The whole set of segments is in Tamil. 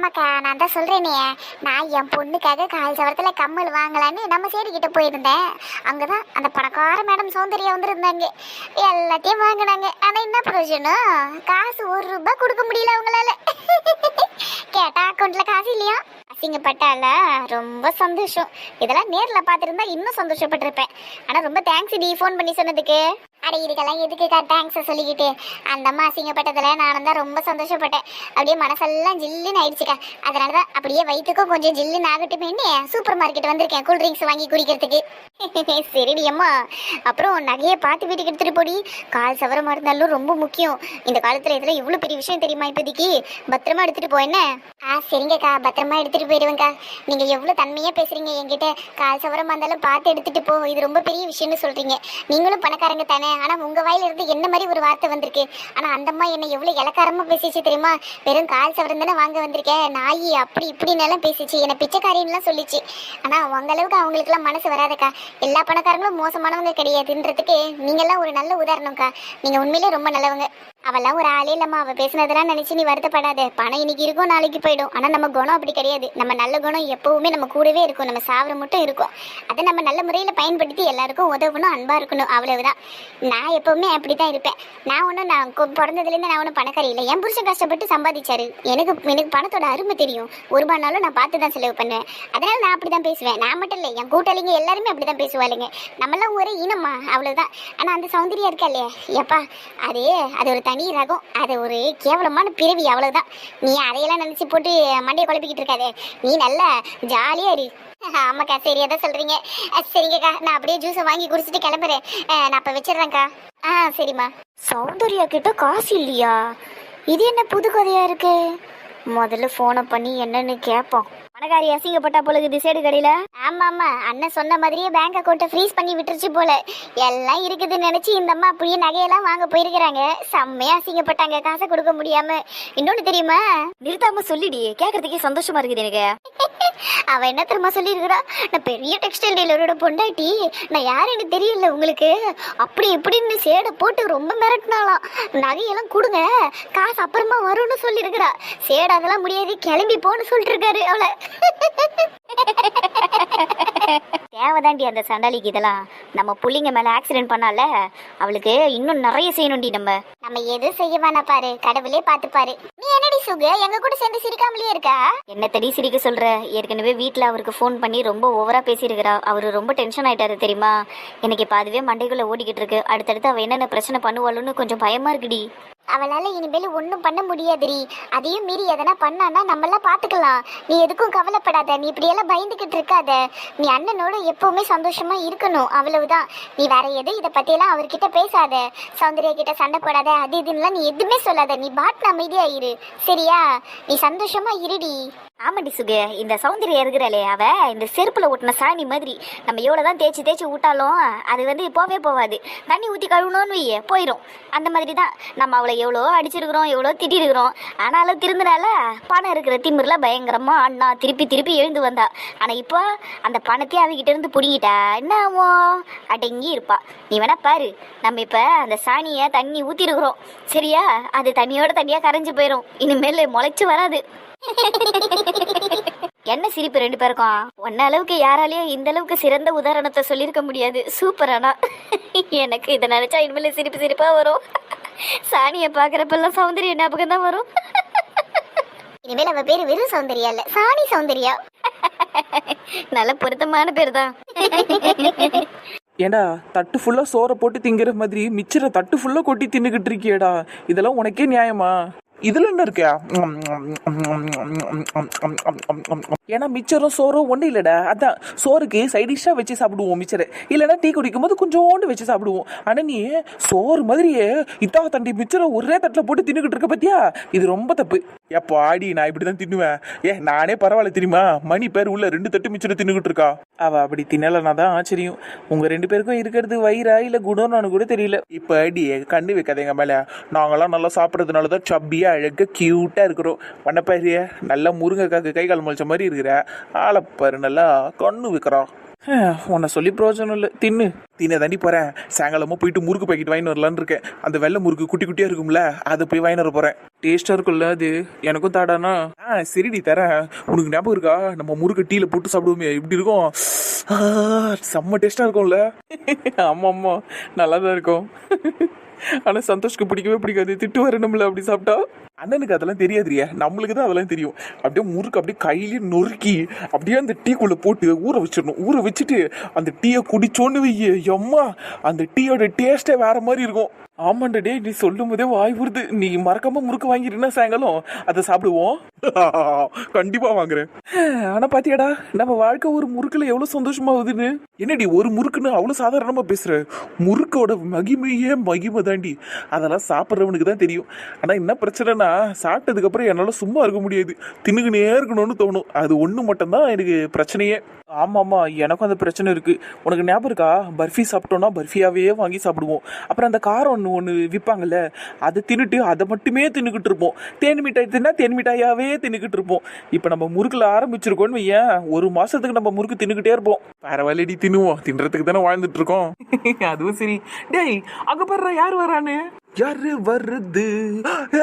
ஆமாக்கா நான் தான் சொல்கிறேனே நான் என் பொண்ணுக்காக கால் சவரத்தில் கம்மல் வாங்கலான்னு நம்ம சேரிக்கிட்ட போயிருந்தேன். அங்கே தான் அந்த பணக்கார மேடம் சௌந்தர்யா வந்திருந்தாங்க. எல்லாத்தையும் வாங்கினாங்க. ஆனால் என்ன பிரயோஜனம்? காசு ஒரு ரூபாய் கொடுக்க முடியல அவங்களால. கேட்டா அக்கௌண்ட்ல காசு இல்லையா? அசிங்கப்பட்டால ரொம்ப சந்தோஷம். இதெல்லாம் நேரில் பார்த்துருந்தா இன்னும் சந்தோஷப்பட்டிருப்பேன். ஆனால் ரொம்ப தேங்க்ஸ் டி ஃபோன் பண்ணி சொன்னதுக்கு. அட இதுக்கெல்லாம் எதுக்குக்கா தேங்க்ஸை சொல்லிக்கிட்டு? அந்த அம்மா அசிங்கப்பட்டதுல நானும் தான் ரொம்ப சந்தோஷப்பட்டேன். அப்படியே மனசெல்லாம் ஜில்லுன்னு ஆயிடுச்சுக்கா. அதனால தான் அப்படியே வயிற்றுக்கும் கொஞ்சம் ஜில்லுன்னு ஆகட்டுமேன்னு சூப்பர் மார்க்கெட் வந்திருக்கேன் கூல் ட்ரிங்க்ஸ் வாங்கி குடிக்கிறதுக்கு. சரிடி அம்மா. அப்புறம் நகையை பார்த்து வீட்டுக்கு எடுத்துட்டு போடி. கால் சவரமா இருந்தாலும் ரொம்ப முக்கியம். இந்த காலத்துல இதுல இவ்வளோ பெரிய விஷயம் தெரியுமா இப்போதைக்கு? பத்திரமா எடுத்துட்டு போ என்ன? ஆ சரிங்கக்கா. பத்திரமா எடுத்துட்டு போயிடுவேங்க்கா நீங்க எவ்வளோ தன்மையா பேசுறீங்க என்கிட்ட. கால் சவரமா இருந்தாலும் பார்த்து எடுத்துட்டு போ. இது ரொம்ப பெரிய விஷயம்னு சொல்றீங்க. நீங்களும் பணக்காரங்க தானே? ஆனா உங்க வாயில இருந்து என்ன மாதிரி ஒரு வார்த்தை வந்திருக்கு? ஆனா அந்த அம்மா என்ன எவ்வளவு இலக்காரமா பேசிச்சு தெரியுமா? வெறும் கால் சவரம் தானே வாங்க வந்திருக்கேன் நாயி அப்படி இப்படின்னு எல்லாம் பேசிச்சு. என்ன பிச்சைக்காரின்லாம் சொல்லிச்சு. ஆனா உங்க அளவுக்கு அவங்களுக்கு எல்லாம் மனசு வராதுக்கா. எல்லா பணக்காரங்களும் மோசமானவங்க கிடையாதுன்றதுக்கு நீங்க எல்லாம் ஒரு நல்ல உதாரணம்க்கா. நீங்க உண்மையிலே ரொம்ப நல்லவங்க. அவெல்லாம் ஒரு ஆளே இல்லம்மா. அவ பேசுனதெல்லாம் நினைச்சு நீ வருத்தப்படாத. பணம் இன்னைக்கு இருக்கும் நாளைக்கு போயிடும். ஆனா நம்ம குணம் அப்படி கிடையாது. நம்ம நல்ல குணம் எப்பவுமே நம்ம கூடவே இருக்கும். நம்ம சாவர மட்டும் இருக்கும். அதை நம்ம நல்ல முறையில் பயன்படுத்தி எல்லாருக்கும் உதவணும் அன்பா இருக்கணும். அவ்வளவுதான். நான் எப்பவுமே அப்படிதான் இருப்பேன். நான் ஒன்றும் நான் பிறந்ததுலேருந்து நான் ஒன்றும் பணக்காரி இல்லை. என் புருஷன் கஷ்டப்பட்டு சம்பாதிச்சாரு. எனக்கு எனக்கு பணத்தோட அருமை தெரியும். ஒரு ரூபாய்னாலும் நான் பார்த்து தான் செலவு பண்ணுவேன். அதனால நான் அப்படி தான் பேசுவேன். நான் மட்டும் இல்லை. என் கூட்டாளிங்க எல்லாருமே அப்படி தான் பேசுவாளுங்க. நம்மளாம் ஒரே இனமா அவ்வளவுதான். ஆனால் அந்த சௌந்தரியம் இருக்கா இல்லையா? எப்பா அதே அது ஒரு தனி ரகம். அது ஒரு கேவலமான பிறவி அவ்வளவுதான். நீ அதையெல்லாம் நினைச்சு போட்டு மண்டையை குழப்பிக்கிட்டு இருக்காதே. நீ நல்லா ஜாலியா இரு. ஆமாக்கா சரி எதை சொல்றீங்க. சரிங்கக்கா நான் அப்படியே ஜூஸை வாங்கி குடிச்சிட்டு கிளம்புறேன். நான் அப்ப வச்சிடுறேன்க்கா. ஆ சரிம்மா. சௌந்தர்யா கிட்ட காசு இல்லையா? இது என்ன புது கதையா இருக்கு? முதல்ல ஃபோனை பண்ணி என்னன்னு கேட்போம். பணக்காரி அசிங்கப்பட்டா போல இருக்குது சேடு கடையில? ஆமா ஆமா. அண்ணன் சொன்ன மாதிரியே பேங்க் அக்கௌண்ட்டை ஃப்ரீஸ் பண்ணி விட்டுருச்சு போல. எல்லாம் இருக்குதுன்னு நினைச்சு இந்த அம்மா அப்படியே நகையெல்லாம் வாங்க போயிருக்கிறாங்க. செம்மையா அசிங்கப்பட்டாங்க. காசை கொடுக்க முடியாம. இன்னொன்னு தெரியுமா? நிறுத்தாம சொல்லிடி. கேக்குறதுக்கே சந்தோஷமா இருக்குது எனக்கு. அவ என்ன தெரியுமா சொல்லியிருக்கிறா? நான் பெரிய டெக்ஸ்டைல் டீலரோட பொண்டாட்டி. நான் யாருன்னு தெரியல உங்களுக்கு. அப்படி இப்படின்னு சேடை போட்டு ரொம்ப மிரட்டினாலாம் நகையெல்லாம் கொடுங்க. காசு அப்புறமா வரும்னு சொல்லியிருக்கிறா. சேடை அதெல்லாம் முடியாது. கிளம்பி போன்னு சொல்லிட்டு இருக்காரு அவளை. தேவைதாண்டி அந்த சண்டாளிக்கு இதெல்லாம். நம்ம புள்ளிங்க மேல ஆக்சிடென்ட் பண்ணால அவளுக்கு இன்னும் நிறைய செய்யணும்டி நம்ம. நம்ம எது செய்ய வேணா பாரு கடவுளே பார்த்து பாரு நீ என்னடி சுகு எங்க கூட சேர்ந்து சிரிக்காமலே இருக்கா? என்ன தடி சிரிக்க சொல்ற? ஏற்கனவே வீட்ல அவருக்கு ஃபோன் பண்ணி ரொம்ப ஓவரா பேசியிருக்கிறா. அவரு ரொம்ப டென்ஷன் ஆயிட்டாரு தெரியுமா? எனக்கு இப்ப அதுவே மண்டைக்குள்ள ஓடிக்கிட்டு இருக்கு. அடுத்தடுத்து அவ என்னென்ன பிரச்சனை பண்ணுவாளுன்னு கொஞ்சம் பயமா இருக்குடி. அவளால இனிமேல் ஒன்றும் பண்ண முடியாதுடி. அதையும் மீறி எதனா பண்ணானா நம்மளாம் பார்த்துக்கலாம் நீ எதுக்கும் கவலைப்படாத. நீ இப்படியெல்லாம் பயந்துக்கிட்டு இருக்காத. நீ அண்ணனோட எப்பவுமே சந்தோஷமாக இருக்கணும். அவ்வளவுதான். நீ வேற எதுவும் இதை பற்றியெல்லாம் அவர்கிட்ட பேசாத. சௌந்தர்யா கிட்ட சண்டை போடாத. அது இதுன்னுலாம் நீ எதுவுமே சொல்லாத. நீ பாட்டு அமைதியாயிரு சரியா? நீ சந்தோஷமாக இருடி. ஆமாடி சுகு இந்த சௌந்தர்யா இருக்கிறாளே அவ இந்த செருப்பில் ஒட்டின சாணி மாதிரி. நம்ம எவ்வளோ தான் தேய்ச்சி தேய்ச்சி விட்டாலும் அது வந்து போவே போவாது. தண்ணி ஊற்றி கழுவணும்னு வையே போயிடும் அந்த மாதிரி தான் நம்ம அவளை எவ்வளோ அடிச்சிருக்கிறோம் எவ்வளோ திட்டிருக்கிறோம். ஆனாலும் திருந்தினால பணம் இருக்கிற திமிரில் பயங்கரமாக அண்ணா திருப்பி திருப்பி எழுந்து வந்தா. ஆனால் இப்போ அந்த பணத்தையே அவகிட்ட இருந்து பிடிங்கிட்டா என்ன ஆகும் அடங்கி இருப்பா. நீ வேணா பாரு நம்ம இப்போ அந்த சாணியை தண்ணி ஊற்றிருக்கிறோம் சரியா? அது தண்ணியோட தண்ணியாக கரைஞ்சு போயிடும் இனிமேல் முளைச்சு வராது. என்ன சிரிப்பு ரெண்டு பேருக்கும்? ஒன்ன அளவுக்கு யாராலையும் இந்த அளவுக்கு சிறந்த உதாரணத்தை சொல்லியிருக்க முடியாது. சூப்பர் ஆனா. எனக்கு இதை நினைச்சா இனிமேல் சிரிப்பு சிரிப்பா வரும். சாணியை பாக்குறப்பெல்லாம் சௌந்தர்ய ஞாபகம் தான் வரும். இனிமேல் அவ பேரு வெறும் சௌந்தர்யா இல்ல சாணி சௌந்தர்யா. நல்ல பொருத்தமான பேர் தான். ஏண்டா தட்டு ஃபுல்லா சோறை போட்டு திங்கிற மாதிரி மிச்சரை தட்டு ஃபுல்லா கொட்டி தின்னுக்கிட்டு இருக்கியேடா. இதெல்லாம் உனக்கே நியாயமா? இதுல என்ன இருக்கியா ஏன்னா மிச்சரும் சோறும் ஒன்றும் இல்லைடா அதான் சோறுக்கு சைடிஷாக வச்சு சாப்பிடுவோம் மிச்சரை இல்லைன்னா டீ குடிக்கும் போது கொஞ்சோண்டு வச்சு சாப்பிடுவோம் ஆனால் நீ சோறு மாதிரியே இத்தா தண்டி மிச்சரை ஒரே தட்டில் போட்டு தின்னுக்கிட்டு இருக்க பத்தியா இது ரொம்ப தப்பு எப்போ ஆடி நான் இப்படி தான் தின்னுவேன் ஏ நானே பரவாயில்ல தெரியுமா மணி பேர் உள்ள ரெண்டு தட்டு மிச்சரை தின்னுக்கிட்டு இருக்கா அவள் அப்படி தின்னலனா தான் ஆச்சரியம். உங்கள் ரெண்டு பேருக்கும் இருக்கிறது வயிறா இல்லை குணம்னு கூட தெரியல. இப்போ அடி கண்ணு வைக்காதீங்க மேலே. நாங்களாம் நல்லா சாப்பிட்றதுனால தான் சப்பியாக அழகாக க்யூட்டாக இருக்கிறோம். வண்ணப்பாரு நல்லா முருங்கைக்காக்கு கை கால் முளைச்ச மாதிரி இருக்கிற ஆளப்பாரு நல்லா கண்ணு வைக்கிறோம் உன்னை சொல்லி பிரயோஜனம் இல்லை. தின்னு. தின்ன தாண்டி போறேன். சாயங்காலமா போயிட்டு முறுக்கு பாக்கெட் வாங்கிட்டு வரலான்னு இருக்கேன். அந்த வெள்ளை முறுக்கு குட்டி குட்டியா இருக்கும்ல அதை போய் வாங்கிட்டு வர போறேன். டேஸ்டா இருக்கும்ல அது. எனக்கும் தாடானா? ஆ சரிடி தரேன். உனக்கு ஞாபகம் இருக்கா? நம்ம முறுக்கு டீல போட்டு சாப்பிடுவோமே இப்படி இருக்கும். செம்ம டேஸ்டா இருக்கும்ல. ஆமா ஆமா. நல்லா தான் இருக்கும். ஆனா சந்தோஷ்க்கு பிடிக்கவே பிடிக்காது. திட்டு வரணும்ல அப்படி சாப்பிட்டா? அண்ணனுக்கு அதெல்லாம் தெரியாதுரியா. நம்மளுக்கு தான் அதெல்லாம் தெரியும். அப்படியே முறுக்கு அப்படியே கையிலே நொறுக்கி அப்படியே அந்த டீக்குள்ளே போட்டு ஊற வச்சிடணும். ஊற வச்சுட்டு அந்த டீயை குடிச்சோன்னு வையே. எம்மா அந்த டீயோட டேஸ்டே வேற மாதிரி இருக்கும். ஆமாண்டா டே நீ சொல்லும் போதே வாய் வருது நீ மறக்காம முறுக்கு வாங்கிட்டீங்கன்னா சாயங்காலம் அதை சாப்பிடுவோம். கண்டிப்பா வாங்குறேன். ஆனா பாத்தியாடா நம்ம வாழ்க்கை ஒரு முறுக்குல எவ்வளவு சந்தோஷமாகுதுன்னு என்னடி ஒரு முறுக்குன்னு அவ்வளவு சாதாரணமா பேசுற? முறுக்கோட மகிமையே மகிமை தாண்டி. அதெல்லாம் சாப்பிட்றவனுக்கு தான் தெரியும். ஆனா என்ன பிரச்சனைனா சாப்பிட்டதுக்கு அப்புறம் என்னால சும்மா இருக்க முடியாது. தின்னுக்குனே இருக்கணும்னு தோணும். அது ஒண்ணு மட்டும்தான் எனக்கு பிரச்சனையே. ஆமாம்மா எனக்கும் அந்த பிரச்சனை இருக்கு. உனக்கு ஞாபகம் இருக்கா? பர்ஃபி சாப்பிட்டோம்னா பர்ஃபியாவே வாங்கி சாப்பிடுவோம். அப்புறம் அந்த காரம் ஒன்று ஒன்று விற்பாங்கல்ல அதை தின்னுட்டு அதை மட்டுமே தின்னுக்கிட்டு இருப்போம். தேன் மிட்டாய் தின்னா தேன் மிட்டாயாவே தின்னுக்கிட்டு இருப்போம். இப்போ நம்ம முறுக்குல ஆரம்பிச்சிருக்கோம்னு வையேன் ஒரு மாசத்துக்கு நம்ம முறுக்கு தின்னுக்கிட்டே இருப்போம். பரவாயில்லடி தின்னுவோம். தின்றதுக்கு தானே வாழ்ந்துட்டு இருக்கோம். அதுவும் சரி. டேய் அங்க பாரு யார் வரானு யாரு வருது?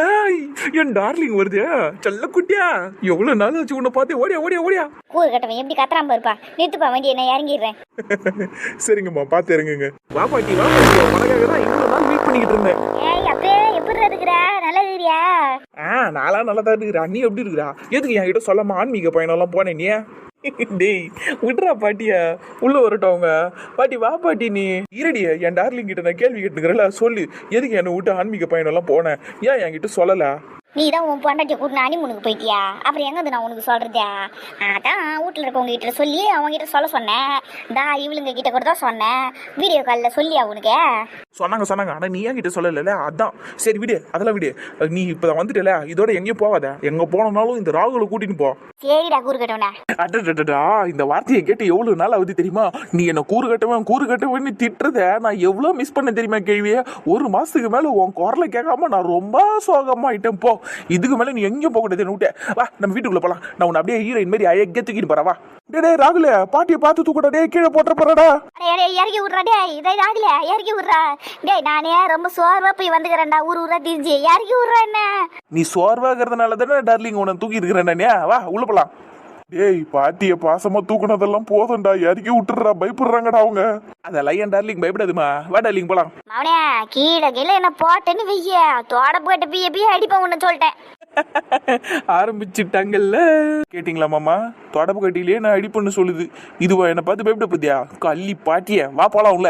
ஏய், என் டார்லிங் வருது. செல்ல குட்டியா? எவ்வளவு நாள் ஆச்சு உன்னை பார்த்து? ஓடியா ஓடியா ஓடியா? கூறு கட்டவன். எப்படி கத்துறாம இருப்பா? நிறுத்துப்பா வண்டி என்ன இறங்கிடுறேன். சரிங்கம்மா பார்த்து இறங்குங்க. வா பாட்டி வா பாட்டி. உனக்காக தான் இவ்வளவு நாள் வெயிட் பண்ணிக்கிட்டு இருந்தேன். ஏய் அப்பே எப்படி இருக்கிற? நல்லா இருக்கிறியா ஆ நாளா நல்லா தான் இருக்கிறா நீ எப்படி இருக்கிறா எதுக்கு என்கிட்ட சொல்லாம ஆன்மீக பயணம்லாம் போனேன் நீ? டேய் விட்றா பாட்டியா. உள்ள வரட்டும் அவங்க. பாட்டி வா பாட்டி நீ. இருடிய என் டார்லிங் கிட்ட நான் கேள்வி கேட்டுக்கிறல சொல்லு. எதுக்கு என்னை விட்டு ஆன்மீக பயணம்லாம் போனேன் ஏன் என்கிட்ட சொல்லலை? நீ தான் உன் பொண்டாட்டியை கூட்டின அனிமுனுக்கு போயிட்டியா? அப்புறம் எங்க வந்து நான் உனக்கு சொல்றதா? அதான் வீட்டில் இருக்கவங்க கிட்ட சொல்லி அவங்க கிட்ட சொல்ல சொன்னேன். டா இவளுங்க கிட்ட கூட தான் சொன்னேன். வீடியோ காலில் சொல்லியா உனக்கு? சொன்னாங்க சொன்னாங்க. ஆனா நீ என்கிட்ட சொல்லல அதான். சரி விடு. அதெல்லாம் விடு. நீ இப்ப வந்துட்டல இதோட எங்கேயும் போகாத. எங்க போனாலும் இந்த ராகுல கூட்டின்னு போ. சரிடா கூறு கட்டவனா. அடடடடா. இந்த வார்த்தையை கேட்டு எவ்வளவு நாள் ஆகுது தெரியுமா? நீ என்ன கூறு கட்டவன் கூறு கட்டவன் திட்டுறத நான் எவ்வளவு மிஸ் பண்ண தெரியுமா கேள்வியே? ஒரு மாசத்துக்கு மேல உன் குரலை கேட்காம நான் ரொம்ப சோகமா ஆயிட்டேன் போ. இதுக்கு மேல நீ எங்கேயும் போக கூடாது விட்டேன் வா நம்ம வீட்டுக்குள்ள போலாம். நான் உன்னை அப்படியே ஹீரோயின் மாதிரி அழகே தூக்கிட்டு போறா வா. டேய் டேய் ராகுல பாட்டியை பார்த்து தூக்கடா டேய் கீழே போட்டுற போறடா அடே, இறக்கி விட்றா டேய். இதை ஆகல இறக்கி விட்றா. டேய் நானே ரொம்ப சோர்வா போய் வந்துக்கிறேன்டா ஊர் ஊரா திரிஞ்சு. இறக்கி விட்றா என்ன? நீ சோர்வாகிறதுனால தானே டார்லிங் உன்னை தூக்கி இருக்கிறேன் வா உள்ள போலாம். டேய் பாட்டிய பாசமா தூக்குனதெல்லாம் போதும்டா. இறக்கி விட்டுறா பயப்படுறாங்கடா அவங்க. அதெல்லாம் என் டார்லிங் பயப்படாதுமா. வா டார்லிங் போலாம். மவனே கீழே கீழே என்ன போட்டேன்னு வெய்ய தோட போட்டு பிய பிய அடிப்பேன் உன்னை சொல்லிட்டேன். ஆரம்பிச்சுட்டாங்கல்ல. கேட்டிங்களா மாமா? தொடப்பு கட்டிலேயே நான் அடிப்புன்னு சொல்லுது. இதுவா என்னை பார்த்து பயப்பட பத்தியா கள்ளி பாட்டிய வா போலாம் உள்ள.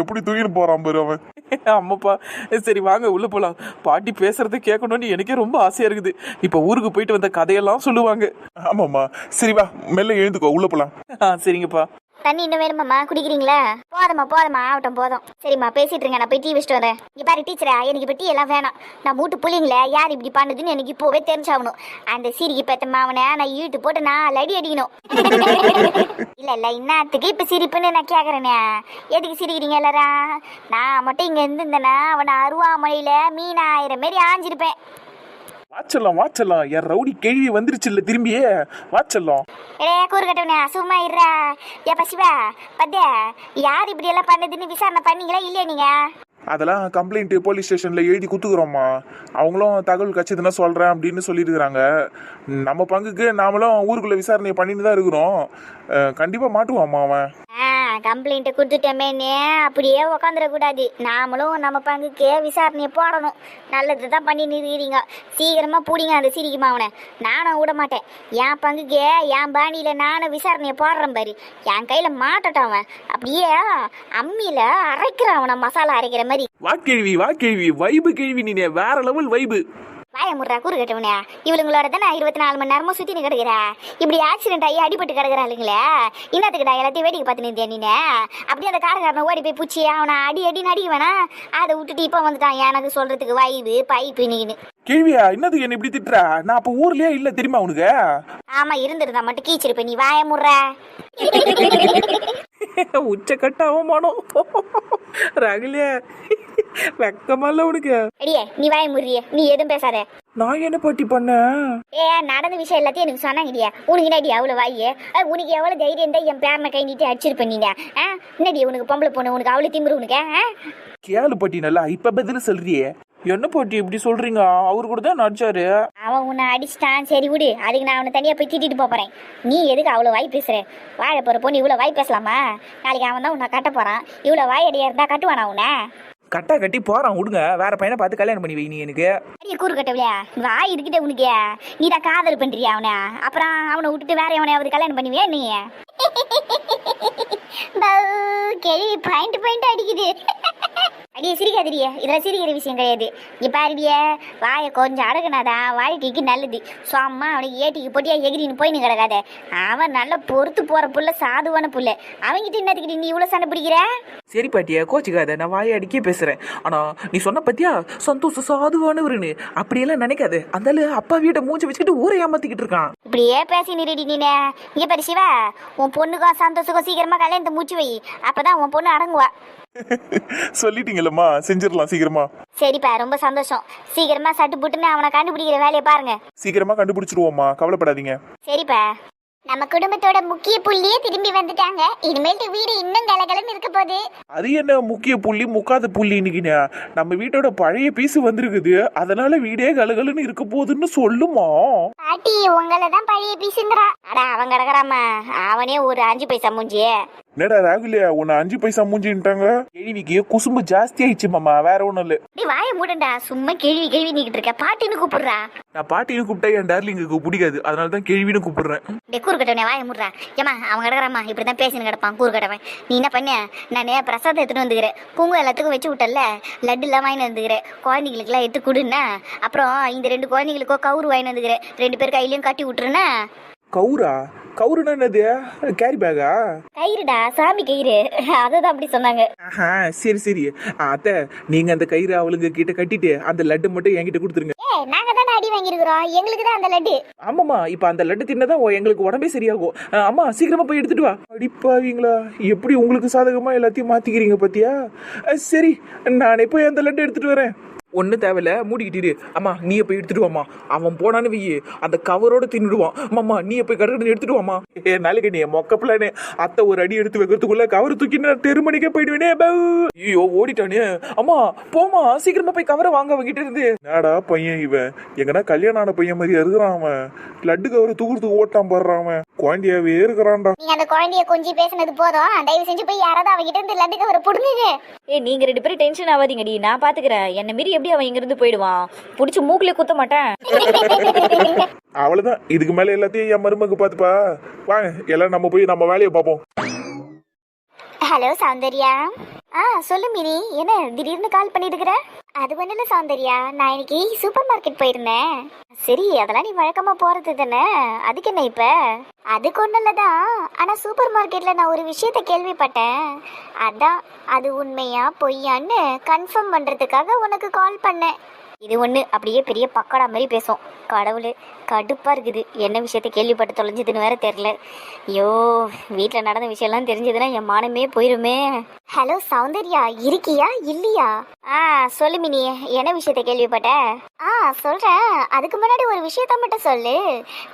எப்படி தூக்கிட்டு போறான் பாரு அவன். ஆமாப்பா சரி வாங்க உள்ள போலாம். பாட்டி பேசுறத கேட்கணும்னு எனக்கே ரொம்ப ஆசையா இருக்குது. இப்ப ஊருக்கு போயிட்டு வந்த கதையெல்லாம் சொல்லுவாங்க. ஆமாம்மா. சரி வா மெல்ல எழுந்துக்கோ உள்ள போலாம். ஆ சரிங்கப்பா. தண்ணி இன்னும் வேணுமாம்மா? குடிக்கிறீங்களா? போதும்மா போதும்மா. ஆகட்டும் போதும். சரிம்மா பேசிட்டு இருங்க. நான் போய் டீ வச்சுட்டு வரேன். இங்க பாரு டீச்சரா எனக்கு இப்போ டீ எல்லாம் வேணாம். நான் மூட்டு புள்ளிங்கள யார் இப்படி பண்ணுதுன்னு எனக்கு இப்போவே தெரிஞ்சாகணும். அந்த சீரிக்கு பெத்த மாவனை நான் ஈட்டு போட்டு நான் அடி அடிக்கணும். இல்ல இல்ல இன்னத்துக்கு இப்ப சிரிப்புன்னு நான் கேக்குறேனே. எதுக்கு சிரிக்கிறீங்க எல்லாரும்? நான் மட்டும் இங்க இருந்திருந்தேனா அவனை அருவாமனையில மீனாயிரம் மாரி ஆஞ்சிருப்பேன் வாச்சலாம் வாச்சலாம். என் ரவுடி கேள்வி வந்துருச்சு இல்ல திரும்பியே. வாச்சலாம். ஏ கூறு கட்டவனே சும்மா இருடா. ஏ பசிவா பத்தியா யார் இப்படி எல்லாம் பண்ணதுன்னு விசாரணை பண்ணீங்களா இல்லையா நீங்க? அதெல்லாம் கம்ப்ளைண்ட்டு போலீஸ் ஸ்டேஷனில் எழுதி குத்துக்குறோம்மா அவங்களும் தகவல் கட்சிதுன்னா சொல்கிறேன் அப்படின்னு சொல்லியிருக்கிறாங்க. நம்ம பங்குக்கு நாமளும் ஊருக்குள்ளே விசாரணை பண்ணிட்டு தான் இருக்கிறோம். கண்டிப்பாக மாட்டுவாம்மா அவன். கம்ப்ளைண்ட் கொடுத்துட்டோமேனே அப்படியே உக்காந்துடக்கூடாது. நாமளும் நம்ம பங்குக்கு விசாரணையை போடணும். நல்லது தான் பண்ணி நிறுகிறீங்க சீக்கிரமாக பிடிங்க அந்த சிரிக்குமா அவனை. நானும் விட மாட்டேன் என் பங்குக்கு என் பாணியில் நானும் விசாரணையை போடுறேன் பாரு. என் கையில் மாட்டட்டான் அவன். அப்படியே அம்மியில அரைக்கிறான் அவனை மசாலா அரைக்கிற மாதிரி. வா கேள்வி வா கேள்வி வைபு கேள்வி நீனே வேற லெவல் வைபு. வாய முடுறா கூறு கட்டவனே. இவளுங்களோட தானே இருபத்தி நாலு மணி நேரமும் சுத்தி கிடக்குறா. இப்படி ஆக்சிடென்ட் ஆகி அடிபட்டு கிடக்குறாளுங்களே. இன்னத்துக்குடா எல்லாத்தையும் வேடிக்கை பார்த்து நிறுத்தியா நீனே? அப்படியே அந்த காரக்காரனை ஓடி போய் பூச்சி அவனை அடி அடி நடிக்க வேணா அதை விட்டுட்டு இப்போ வந்துட்டான் எனக்கு சொல்றதுக்கு வைவு பைப்பு நீன்னு கேள்வியா என்னது என்ன இப்படி திட்டுற? நான் அப்ப ஊர்லயே இல்ல தெரியுமா உனக்கு? ஆமா இருந்திருந்தா மட்டும் கீச்சிருப்ப நீ வாய முடுற. உச்சக்கட்ட அவமானம். ரகுலிய வெக்கமா இல்ல உனக்கு. அடியே நீ வாய முறிய நீ எதுவும் பேசாத. நான் என்ன பாட்டி பண்ணேன் ஏ நடந்த விஷயம் எல்லாத்தையும் எனக்கு சொன்னாங்கடியா. உனக்கு என்னடி அவ்வளோ வாயே? உனக்கு எவ்வளோ தைரியம் தான் என் பேரனை கை நீட்டி அடிச்சிருப்பேன் நீங்க? என்னடி உனக்கு பொம்பளை பொண்ணு உனக்கு அவ்வளோ திமிரு உனக்கு கேளு பாட்டி நல்லா இப்ப பதில் சொல்றியே. என்ன பாட்டி இப்படி சொல்றீங்க? அவரு கூட தான் நடிச்சாரு. அவன் உன்னை அடிச்சிட்டான். சரி விடு. அதுக்கு நான் அவனை தனியாக போய் திட்டிட்டு போறேன். நீ எதுக்கு அவ்வளோ வாய் பேசுற? வாழ போகிற பொண்ணு இவ்வளோ வாய் பேசலாமா? நாளைக்கு அவன் தான் உன்னை கட்ட போகிறான் இவ்வளோ வாய் அடியா இருந்தா கட்டுவானா உன்னை? கட்டா கட்டி போறான். விடுங்க. வேற பையனை பார்த்து கல்யாணம் பண்ணி வை நீ எனக்கு. அடிய கூறு கட்டவிலையா வாய் இருக்குதே உனக்கு. நீ தான் காதல் பண்றியா அவனை? அப்புறம் அவனை விட்டுட்டு வேற எவனையாவது கல்யாணம் பண்ணுவியா நீ கேள்வி பாயிண்ட் பாயிண்ட் அடிக்குது. அடியே சிரிக்காதிரியே இதெல்லாம் சிரிக்கிற விஷயம் கிடையாது. இங்க பாருடிய வாயை கொஞ்சம் அடக்குனாதான் வாழ்க்கைக்கு நல்லது. சும்மா அவனுக்கு ஏட்டிக்கு போட்டியா எகிரின்னு போயின்னு கிடக்காத அவன் நல்ல பொறுத்து போற புள்ள சாதுவான புள்ள. அவன்கிட்ட என்னத்துக்கிட்ட நீ இவ்வளவு சண்டை பிடிக்கிற? சரி பாட்டியா கோச்சிக்காத. நான் வாயை அடிக்கே பேசுறேன். ஆனா நீ சொன்ன பத்தியா? சந்தோஷம் சாதுவானவருன்னு. அப்படியெல்லாம் நினைக்காத. அந்த ஆளு அப்பா வீட்டை மூஞ்சி வச்சுக்கிட்டு ஊரை ஏமாத்திக்கிட்டு இருக்கான். இப்படியே பேசி நிறுடி நீனே. இங்க பாரு சிவா உன் பொண்ணுக்கும் சந்தோஷக்கும் சீக்கிரமா கல்யாணத்தை மூச்சு வை. அப்பதான் உன் பொண்ணு அடங்குவா. சொல்லிட்டீங்களம்மா செஞ்சிடலாம் சீக்கிரமா. சரிப்பா ரொம்ப சந்தோஷம். சீக்கிரமா சட்டு புட்டுன்னு அவனை கண்டுபிடிக்கிற வேலையை பாருங்க. சீக்கிரமா கண்டுபிடிச்சிருவோம்மா கவலைப்படாதீங்க. சரிப்பா. நம்ம குடும்பத்தோட முக்கிய புள்ளியே திரும்பி வந்துட்டாங்க. இனிமேல்ட்டு வீடு இன்னும் கலகலன்னு இருக்க போகுது. அது என்ன முக்கிய புள்ளி முக்காத புள்ளி இன்னைக்குண்ணா நம்ம வீட்டோட பழைய பீஸ் வந்திருக்குது. அதனால வீடே கலகலன்னு இருக்க போகுதுன்னு சொல்லுமா? பாட்டி உங்களை தான் பழைய பீசுங்கிறா அடா அவன் கிடக்குறாமா. அவனே ஒரு அஞ்சு பைசா மூஞ்சி என்னடா ராகுலியா உன்னை அஞ்சு பைசா மூஞ்சின்ட்டாங்க? கேள்விக்கு குசும்பு ஜாஸ்தி ஆயிடுச்சு மாமா வேற ஒண்ணும் இல்ல. நீ வாயை மூடண்டா சும்மா கேள்வி கேள்வி நீக்கிட்டு இருக்க. பாட்டின்னு கூப்பிடுறா. நான் பாட்டின்னு கூப்பிட்டா என் டார்லிங்குக்கு பிடிக்காது. அதனால தான் கேள்வின்னு கூப்பிடுறேன். கூறு கட்டவனே வாயை மூடுறா. ஏமா அவன் கிடக்குறாமா இப்படி தான் பேசினு கிடப்பான் கூறு கட்டவன் நீ என்ன பண்ண? நான் பிரசாதம் எடுத்துகிட்டு வந்துக்கிறேன்? பூங்கு எல்லாத்துக்கும் வச்சு விட்டல லட்டு எல்லாம் வாங்கி வந்துக்கிறேன். குழந்தைங்களுக்குலாம் எடுத்து கொடுன்னா அப்புறம் இந்த ரெண்டு குழந்தைங்களுக்கோ கவுரு வாங்கி வந்துக்கிறேன். ரெண்டு பேர் கையிலையும் கட்டி விட்டுருன்னா? கவுரா? கவுருனா என்னது? கேரி பேகா கயிறுடா சாமி கயிறு. அதை தான் அப்படி சொன்னாங்க. ஆஹா சரி சரி. அத்தை நீங்க அந்த கயிறு அவளுங்க கிட்ட கட்டிட்டு அந்த லட்டு மட்டும் என்கிட்ட கொடுத்துருங்க. நாங்க தானே அடி வாங்கியிருக்கிறோம். எங்களுக்கு தான் அந்த லட்டு. ஆமாம்மா இப்போ அந்த லட்டு தின்னதான் எங்களுக்கு உடம்பே சரியாகும். அம்மா சீக்கிரமா போய் எடுத்துட்டு வா. அடிப்பாவீங்களா? எப்படி உங்களுக்கு சாதகமா எல்லாத்தையும் மாத்திக்கிறீங்க பாத்தியா? சரி நானே போய் அந்த லட்டு எடுத்துட்டு வரேன். ஒன்றும் தேவையில்ல மூடிக்கிட்டிரு அம்மா நீயே போய் எடுத்துட்டு வாம்மா. அவன் போனான்னு வையே அந்த கவரோட தின்னுடுவான். அம்மா நீயே போய் கடற்கரை எடுத்துட்டு வாமா ஏ நாளைக்கு நீ மொக்க பிள்ளைனே அத்தை ஒரு அடி எடுத்து வைக்கிறதுக்குள்ள கவர் தூக்கி நான் தெருமணிக்கே போயிடுவேனே. ஐயோ ஓடிட்டானே. அம்மா போமா சீக்கிரமா போய் கவரை வாங்க அவங்கிட்ட இருந்து. என்னடா பையன் இவன்? எங்கன்னா கல்யாணம் ஆன பையன் மாதிரி இருக்கிறான் அவன். லட்டு கவர் தூக்குறதுக்கு ஓட்டான் போடுறான் அவன். குழந்தையாவே இருக்கிறான்டா. நீங்க அந்த குழந்தைய கொஞ்சம் பேசுனது போதும். தயவு செஞ்சு போய் யாராவது அவகிட்ட இருந்து லட்டுக்கு ஒரு புடுங்குங்க. ஏய் நீங்க ரெண்டு பேரும் டென்ஷன் ஆகாதீங்கடி. நான் பாத்துக்கிறேன். என்ன மீறி எப்படி அவன் இங்கிருந்து போயிடுவான்? புடிச்சு மூக்குல குத்த மாட்டேன். அவ்வளவுதான். இதுக்கு மேல எல்லாத்தையும் என் மருமக பாத்துப்பா வாங்க எல்லாம் நம்ம போய் நம்ம வேலையை பார்ப்போம். ஹலோ சௌந்தர்யா. ஆ சொல்லு மினி என்ன திடீர்னு கால் பண்ணிருக்கிற அது ஒண்ணுல சௌந்தர்யா. நான் இன்னைக்கு சூப்பர் மார்க்கெட் போயிருந்தேன். சரி அதெல்லாம் நீ வழக்கமா போறது தானே? அதுக்கு என்ன இப்ப? அதுக்கு ஒண்ணுலதான் ஆனா சூப்பர் மார்க்கெட்ல நான் ஒரு விஷயத்த கேள்விப்பட்டேன். அதான் அது உண்மையா பொய்யான்னு கன்ஃபார்ம் பண்றதுக்காக உனக்கு கால் பண்ணேன். இது ஒன்று அப்படியே பெரிய பக்கடா மாதிரி பேசும். கடவுள் கடுப்பாக இருக்குது. என்ன விஷயத்த கேள்விப்பட்டு தொலைஞ்சதுன்னு வேற தெரில ஐயோ வீட்டில் நடந்த விஷயம்லாம் தெரிஞ்சதுன்னா என் மானமே போயிருமே. ஹலோ சௌந்தர்யா இருக்கியா? இல்லையா? ஆ சொல்லு மினி என்ன விஷயத்த கேள்விப்பட்ட? ஆ சொல்கிறேன் அதுக்கு முன்னாடி ஒரு விஷயத்த மட்டும் சொல்லு.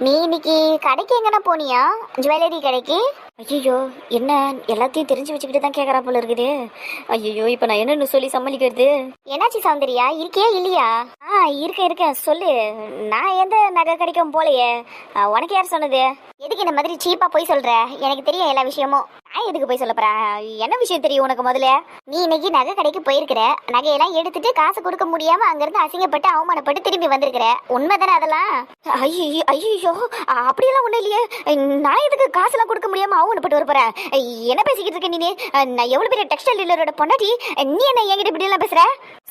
நீ இன்னைக்கு கடைக்கு எங்கன்னா போனியா? ஜுவல்லரி கடைக்கு? ஐயோ என்ன? எல்லாத்தையும் தெரிஞ்சு வச்சுக்கிட்டு தான் கேட்குறா போல இருக்குது. ஐயோ இப்போ நான் என்னன்னு சொல்லி சமாளிக்கிறது? என்னாச்சு சௌந்தர்யா? இருக்கியா இல்லையா? ஆ இருக்கேன் இருக்கேன் சொல்லு. நான் எந்த நகை கடைக்கும் போலையே. உனக்கு யார் சொன்னது? எதுக்கு இந்த மாதிரி சீப்பா போய் சொல்ற? எனக்கு தெரியும் எல்லா விஷயமும். நான் எதுக்கு போய் சொல்ல போறேன்? என்ன விஷயம் தெரியும் உனக்கு முதல்ல? நீ இன்னைக்கு நகை கடைக்கு போயிருக்கிற. நகையெல்லாம் எடுத்துட்டு காசு கொடுக்க முடியாம அங்கிருந்து அசிங்கப்பட்டு அவமானப்பட்டு திரும்பி வந்திருக்கிற. உண்மைதானே அதெல்லாம்? ஐயோ ஐயோ அப்படியெல்லாம் ஒண்ணும் இல்லையே. நான் எதுக்கு காசுலாம் கொடுக்க முடியாம அவமானப்பட்டு வர போறேன்? என்ன பேசிக்கிட்டு இருக்க நீ நான் எவ்வளவு பெரிய டெக்ஸ்டைல் டீலரோட பொண்டாட்டி. நீ என்ன என்கிட்ட இப்படி எல்லாம் பேசுற?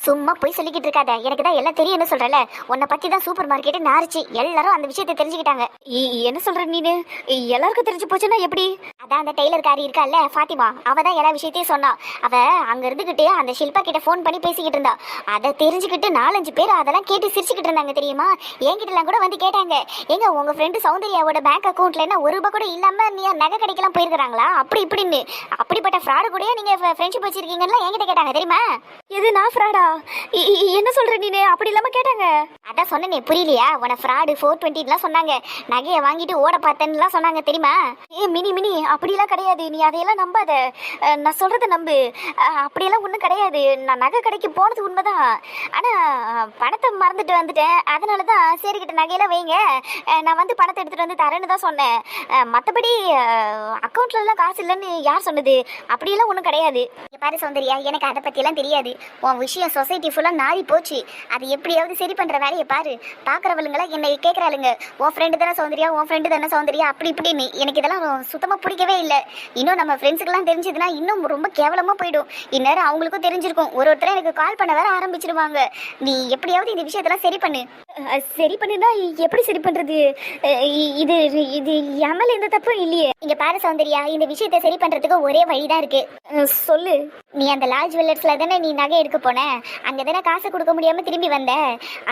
சும்மா போய் சொல்லிக்கிட்டு இருக்காத. எனக்கு தான் எல்லாம் தெரியும்னு சொல்றல. உன்னை பத்தி தான் சூப்பர் மார்க்கெட் நாரிச்சு. எல்லாரும் அந்த விஷயத்தை தெரிஞ்சுக்கிட்டாங்க. இ- என்ன சொல்ற நீனு? எல்லாருக்கும் தெரிஞ்சு போச்சுன்னா எப்படி? அதான் அந்த டெய்லர் காரி இருக்கால்ல ஃபாத்திமா. அவ தான் எல்லா விஷயத்தையும் சொன்னா. அவ அங்க இருந்துகிட்டு அந்த ஷில்பா கிட்ட ஃபோன் பண்ணி பேசிக்கிட்டு இருந்தா. அதை தெரிஞ்சுக்கிட்டு நாலஞ்சு பேர் அதெல்லாம் கேட்டு சிரிச்சுக்கிட்டு இருந்தாங்க தெரியுமா? என்கிட்டலாம் கூட வந்து கேட்டாங்க. எங்க உங்க ஃப்ரெண்டு சௌந்தர்யாவோட பேங்க் அக்கௌண்ட்ல என்ன ஒரு ரூபாய் கூட இல்லாம நீ நகை கடைக்கெல்லாம் போயிருக்காங்களா அப்படி இப்படின்னு. அப்படிப்பட்ட ஃப்ராடு கூட நீங்க ஃப்ரெண்ட்ஷிப் வச்சிருக்கீங்கன்னு என்கிட்ட கேட்டாங்க தெரியுமா? எது நான் ஃப்ராடா என்ன சொல்ற நீனு? அப்படி இல்லாம கேட்டாங்க. அதான் சொன்னேனே புரியலையா? உன ஃப்ராடு ஃபோர் டுவெண்ட்டிலாம் சொன்னாங்க. நகையை வாங்கிட்டு ஓட பார்த்தேன்னுலாம் சொன்னாங்க தெரியுமா? ஏ மினி மினி அப்படிலாம் கிடையாது. நீ அதையெல்லாம் நம்பாத. நான் சொல்றத நம்பு. அப்படியெல்லாம் ஒன்றும் கிடையாது. நான் நகை கடைக்கு போனது உண்மைதான். ஆனா பணத்தை மறந்துட்டு வந்துட்டேன். அதனால தான் சரி கிட்ட நகையெல்லாம் வைங்க. நான் வந்து பணத்தை எடுத்துட்டு வந்து தரேன்னு தான் சொன்னேன். மற்றபடி அக்கௌண்ட்லலாம் காசு இல்லைன்னு யார் சொன்னது? அப்படியெல்லாம் ஒன்றும் கிடையாது. பாரு சௌந்தர்யா எனக்கு அதை பற்றியெல்லாம் தெரியாது. உன் விஷயம் சொசைட்டி ஃபுல்லாக நாரி போச்சு. அது எப்படியாவது சரி பண்ணுற வேலையை பாரு. பார்க்குறவளுங்களா என்னை கேட்குறாளுங்க உன் ஃப்ரெண்டு தானே சௌந்தரியா? உன் ஃப்ரெண்டு தானே சௌந்தரியா? அப்படி இப்படின்னு. எனக்கு இதெல்லாம் சுத்தமாக பிடிக்கவே இல்லை. இன்னும் நம்ம ஃப்ரெண்ட்ஸுக்கெல்லாம் தெரிஞ்சதுன்னா இன்னும் ரொம்ப கேவலமாக போயிடும். இந்நேரம் அவங்களுக்கும் தெரிஞ்சிருக்கும். ஒரு ஒருத்தர் எனக்கு கால் பண்ண வேற ஆரம்பிச்சிருவாங்க. நீ எப்படியாவது இந்த விஷயத்தெல்லாம் சரி பண்ணு. சரி பண்ணுனா எப்படி சரி பண்றது? இது இது என் மேல எந்த தப்பும் இல்லையே. இங்க பாரு சௌந்தர்யா இந்த விஷயத்தை சரி பண்றதுக்கு ஒரே வழிதான் இருக்கு. சொல்லு. நீ அந்த லால் ஜுவல்லர்ஸ்ல தானே நீ நகை எடுக்க போன? அங்க தானே காசு கொடுக்க முடியாம திரும்பி வந்த?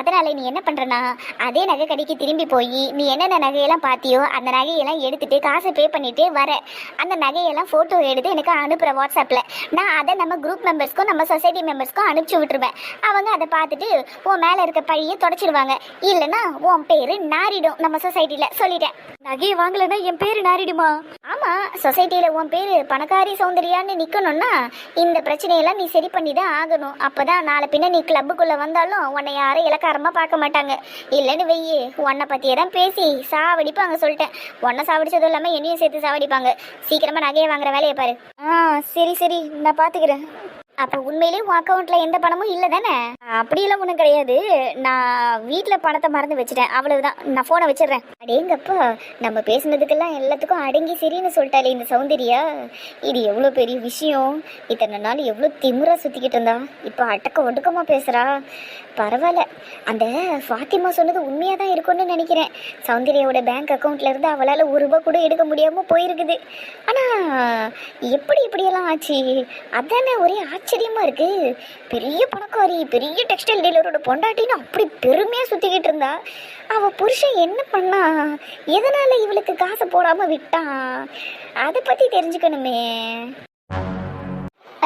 அதனால நீ என்ன பண்றனா? அதே நகை கடைக்கு திரும்பி போய் நீ என்னென்ன நகையெல்லாம் பாத்தியோ அந்த நகையெல்லாம் எடுத்துட்டு காசை பே பண்ணிட்டு வர. அந்த நகையெல்லாம் போட்டோ எடுத்து எனக்கு அனுப்புற வாட்ஸ்அப்ல நான் அதை நம்ம குரூப் மெம்பர்ஸ்க்கும் நம்ம சொசைட்டி மெம்பர்ஸ்க்கும் அனுப்பிச்சு விட்டுருவேன். அவங்க அதை பார்த்துட்டு உன் மேல இருக்க பழியை தொடச்சிருவாங்க இல்லைன்னா உன் பேரு நாரிடும் நம்ம சொசைட்டில சொல்லிட்டேன். நகையை வாங்கலைன்னா என் பேரு நாரிடுமா? ஆமா சொசைட்டில உன் பேரு பணக்காரி சௌந்தர்யான்னு நிக்கணும்னா இந்த பிரச்சனையெல்லாம் நீ சரி பண்ணி தான் ஆகணும். அப்பதான் நாளை பின்ன நீ கிளப்புக்குள்ள வந்தாலும் உன்னை யாரும் இலக்காரமா பார்க்க மாட்டாங்க. இல்லைன்னு வெய்யி உன்னை பத்தியே தான் பேசி சாவடிப்பாங்க சொல்லிட்டேன். உன்னை சாவடிச்சதும் இல்லாம என்னையும் சேர்த்து சாவடிப்பாங்க. சீக்கிரமா நகையை வாங்குற வேலையை பாரு. ஆ சரி சரி நான் பாத்துக்கிறேன். அப்ப உண்மையிலேயே உன் அக்கௌண்ட்ல எந்த பணமும் இல்ல தானே? அப்படியெல்லாம் ஒன்றும் கிடையாது. நான் வீட்டில் பணத்தை மறந்து வச்சுட்டேன். அவ்வளவுதான். நான் ஃபோனை வச்சிடுறேன். அடேங்கப்பா நம்ம பேசுனதுக்கெல்லாம் எல்லாத்துக்கும் அடங்கி சரின்னு சொல்லிட்டாலே இந்த சௌந்தர்யா. இது எவ்வளோ பெரிய விஷயம். இத்தனை நாள் எவ்வளோ திமுறா சுற்றிக்கிட்டு இருந்தா. இப்போ அட்டக்க ஒடுக்கமாக பேசுகிறா பரவாயில்ல. அந்த ஃபாத்திமா சொன்னது உண்மையாக தான் இருக்கும்னு நினைக்கிறேன். சௌந்தர்யாவோட பேங்க் அக்கௌண்ட்ல இருந்து அவளால் ஒரு ரூபா கூட எடுக்க முடியாமல் போயிருக்குது. ஆனால் எப்படி இப்படியெல்லாம் ஆச்சு? அதானே ஒரே ஆச்சரியமாக இருக்கு. பெரிய பணக்காரி பெரிய டெக்ஸ்டைல் டீலரோட பொண்டாட்டின்னு அப்படி பெருமையாக சுற்றிக்கிட்டு இருந்தா. அவள் புருஷன் என்ன பண்ணா? எதனால் இவளுக்கு காசு போடாமல் விட்டான் அதை பற்றி தெரிஞ்சுக்கணுமே.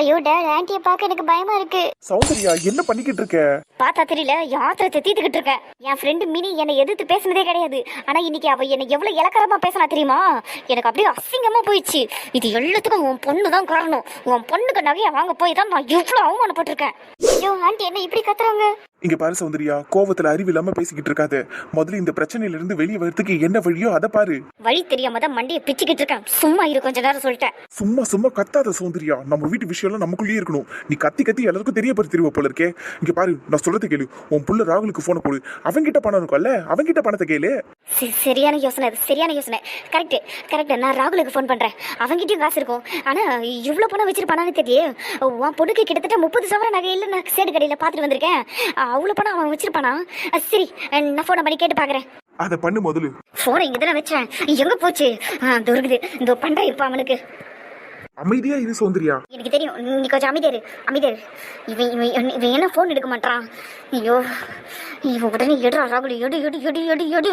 ஐயோ டேட் ஆன்ட்டியை பார்க்க எனக்கு பயமா இருக்கு. சௌந்தர்யா என்ன பண்ணிக்கிட்டு இருக்க? பார்த்தா தெரியல யாத்திரத்தை தீத்துக்கிட்டு இருக்கேன் என் ஃப்ரெண்டு மினி என்னை எதிர்த்து பேசினதே கிடையாது. ஆனா இன்னைக்கு அவ என்னை எவ்வளவு இலக்கரமா பேசினா தெரியுமா? எனக்கு அப்படியே அசிங்கமா போயிடுச்சு. இது எல்லாத்துக்கும் உன் பொண்ணு தான் காரணம். உன் பொண்ணுக்கு நகையை வாங்க போய் தான் நான் இவ்வளவு அவமானப்பட்டிருக்கேன். ஐயோ ஆன்ட்டி என்ன இப்படி கத்துறாங்க? இங்க பாரு சௌந்தர்யா கோவத்துல அறிவு இல்லாம பேசிக்கிட்டு இருக்காத. முதல்ல இந்த பிரச்சனையில இருந்து வெளியே வரதுக்கு என்ன வழியோ அதை பாரு. வழி தெரியாம தான் மண்டையை பிச்சுக்கிட்டு இருக்கேன். சும்மா இரு கொஞ்ச நேரம் சொல்லிட்டேன். சும்மா சும்மா கத்தாத சௌந்தர்யா. நம்ம வீட்டு விஷயம்லாம் நமக்குள்ளேயே இருக்கணும். நீ கத்தி கத்தி எல்லாருக்கும் தெரியப்படுத்திடுவ போல இருக்கே. இங்க பாரு நான் சொல்றது கேளு. உன் புள்ள ராகுலுக்கு போன போடு. அவன்கிட்ட பணம் இருக்கும்ல? அவன்கிட்ட பணத்தை கேளு. சரி, சரியான யோசனை அது சரியான யோசனை. கரெக்ட் கரெக்ட் நான் ராகுலுக்கு ஃபோன் பண்றேன். அவன்கிட்டயும் காசு இருக்கும். ஆனா இவ்வளவு பணம் வச்சிருப்பானான்னு தெரியல உன் பொண்ணுக்கு கிட்டத்தட்ட முப்பது சவர நகையில நான் சேடு கடையில பாத்துட்டு வந்திருக்கேன். அவ்வளவு பணம் அவன் வச்சிருப்பானா? சரி நான் ஃபோனை பண்ணி கேட்டு பாக்குறேன். அதை பண்ணு முதல்ல ஃபோனை இங்க தானே வச்சேன் எங்க போச்சு? ஆ, இதோ இருக்குது. இதோ பண்றேன் இருப்பா அவனுக்கு. அமைதியா இரு சௌந்தர்யா. எனக்கு தெரியும். நீ கொஞ்சம் அமைதியாரு அமைதியாரு இவன் இவன் இவன் என்ன ஃபோன் எடுக்க மாட்டான் ஐயோ. இவன் உடனே எடுறா ராகுல். எடு எடு எடு எடு எடு.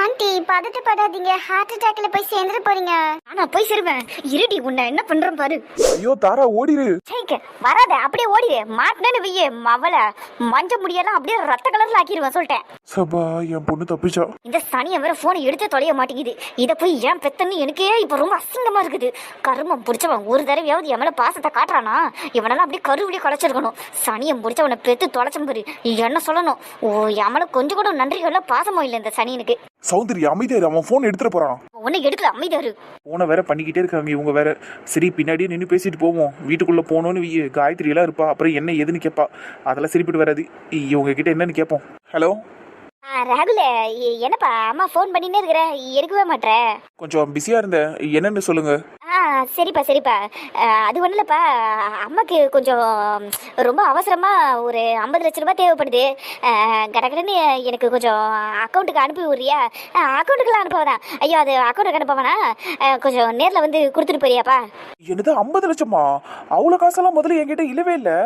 ஆன்ட்டி பதட்டப்படாதீங்க ஹார்ட் அட்டாக்ல போய் சேர்ந்துட போறீங்க. ஆனா போய் சேருவேன். இருடி உன்னை என்ன பண்றேன் பாரு. ஐயோ தாரா ஓடிரு. சரிக்க வராத. அப்படியே ஓடிடு மாட்டினு வையே. மவளை மஞ்ச முடியெல்லாம் அப்படியே ரத்த கலர்ல ஆக்கிடுவேன் சொல்லிட்டேன். சபா என் பொண்ணு தப்பிச்சா? இந்த சனியை வேற போனை எடுத்து தொலைய மாட்டேங்குது. இதை போய் ஏன் பெத்தன்னு எனக்கே இப்போ ரொம்ப அசிங்கமா இருக்குது. கருமம் பிடிச்சவன் ஒரு தடவையாவது என் மேல பாசத்தை காட்டுறானா? இவனெல்லாம் அப்படியே கருவிலே களைச்சிருக்கணும் சனியம் பிடிச்சவனை பெத்து தொலைச்சம் பாரு என்ன சொல்லணும்? ஓ என் மேல கொஞ்சம் கூட நன்றிகள பாசமும் இல்லை இந்த சனியனுக்கு சௌந்தர்யா அமைதியா இரு. அவன் போன் எடுத்துட்டு போறான். ஒன்னு எடுக்கல அமைதியாரு போனை வேற பண்ணிக்கிட்டே இருக்காங்க. இவங்க வேற சரி பின்னாடியே நின்று பேசிட்டு போவோம். வீட்டுக்குள்ள போனோன்னு காயத்ரி எல்லாம் இருப்பா. அப்புறம் என்ன ஏதுன்னு கேட்பா அதெல்லாம் சரிப்பட்டு வராது. இவங்க கிட்ட என்னன்னு கேட்போம் ஹலோ ராகுல என்னப்பா அம்மா ஃபோன் பண்ணினே இருக்கிற? எடுக்கவே மாட்ற. கொஞ்சம் பிஸியா இருந்தேன் என்னன்னு சொல்லுங்க. ஆ சரிப்பா சரிப்பா. அது ஒன்றும் இல்லைப்பா. அம்மாக்கு கொஞ்சம் ரொம்ப அவசரமாக ஒரு ஐம்பது லட்ச ரூபாய் தேவைப்படுது. கடகடன்னு எனக்கு கொஞ்சம் அக்கௌண்ட்டுக்கு அனுப்பி விட்றியா? அக்கௌண்ட்டுக்குலாம் அனுப்ப ஐயோ அது அக்கௌண்ட்டுக்கு அனுப்ப வேணாம் அஹ், கொஞ்சம் நேரில் வந்து கொடுத்துட்டு போறியாப்பா. என்னது ஐம்பது லட்சமா? அவ்வளோ காசெல்லாம் முதல்ல என்கிட்ட இல்லவே இல்லை.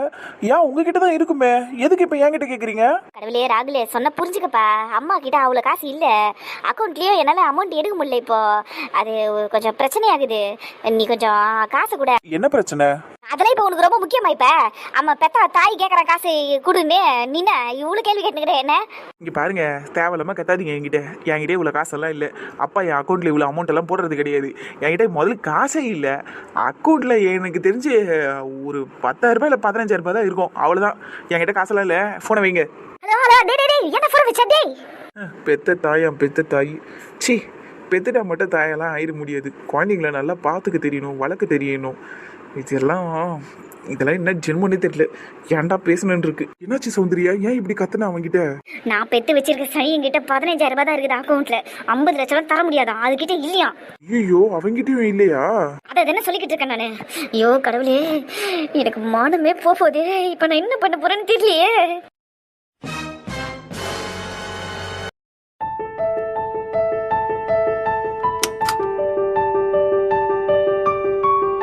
ஏன் உங்ககிட்ட தான் இருக்குமே? எதுக்கு இப்போ என்கிட்ட கேட்குறீங்க கடவுளே ராகுலே சொன்ன புரிஞ்சுக்கப்பா. அம்மா கிட்ட அவ்வளோ காசு இல்லை. அக்கௌண்ட்லேயும் என்னால் அமௌண்ட் எடுக்க முடியல இப்போ. அது கொஞ்சம் பிரச்சனையாகுது. நீ கொஞ்சம் காசு கூட. என்ன பிரச்சனை? அதெல்லாம் இப்போ உனக்கு ரொம்ப முக்கியமா இப்ப? அம்மா பெத்தா தாய் கேட்குற காசு கொடுன்னு நீன இவ்வளோ கேள்வி கேட்டுக்கிற என்ன? இங்கே பாருங்க தேவையில்லாம கத்தாதீங்க என்கிட்ட. என்கிட்ட இவ்வளோ காசெல்லாம் இல்லை. அப்பா என் அக்கௌண்ட்டில் இவ்வளோ அமௌண்ட் எல்லாம் போடுறது கிடையாது. என்கிட்ட முதல்ல காசே இல்லை. அக்கௌண்ட்டில் எனக்கு தெரிஞ்சு ஒரு பத்தாயிரம் ரூபாய் இல்லை பதினஞ்சாயிரம் ரூபாய் தான் இருக்கும். அவ்வளோதான் என்கிட்ட காசெல்லாம் இல்லை. ஃபோனை வைங்க. ஹலோ ஹலோ டேய் என்ன ஃபோன் வச்சா டேய்? பெத்த தாயாம் பெத்த தாய். சி பெத்துட்டா மட்டும் தாயெல்லாம் ஆயிட முடியாது. குழந்தைங்கள நல்லா பார்த்துக்க தெரியணும் வளர்க்க தெரியணும். இதெல்லாம் இதெல்லாம் என்ன ஜென்மனே தெரியல. ஏன்டா பேசணுன்னு இருக்கு. என்னாச்சு சௌந்தர்யா? ஏன் இப்படி கத்துன அவன்கிட்ட? நான் பெத்து வச்சிருக்க சனி என்கிட்ட பதினஞ்சாயிரம் ரூபாய் தான் இருக்குது அக்கௌண்ட்ல ஐம்பது லட்சம் ரூபாய் தர முடியாதா? அதுகிட்ட இல்லையா? ஐயோ அவங்கிட்டயும் இல்லையா? அதை என்ன சொல்லிக்கிட்டு இருக்கேன் நானு. ஐயோ கடவுளே எனக்கு மானமே போகுது. இப்போ நான் என்ன பண்ண போறேன்னு தெரியலையே.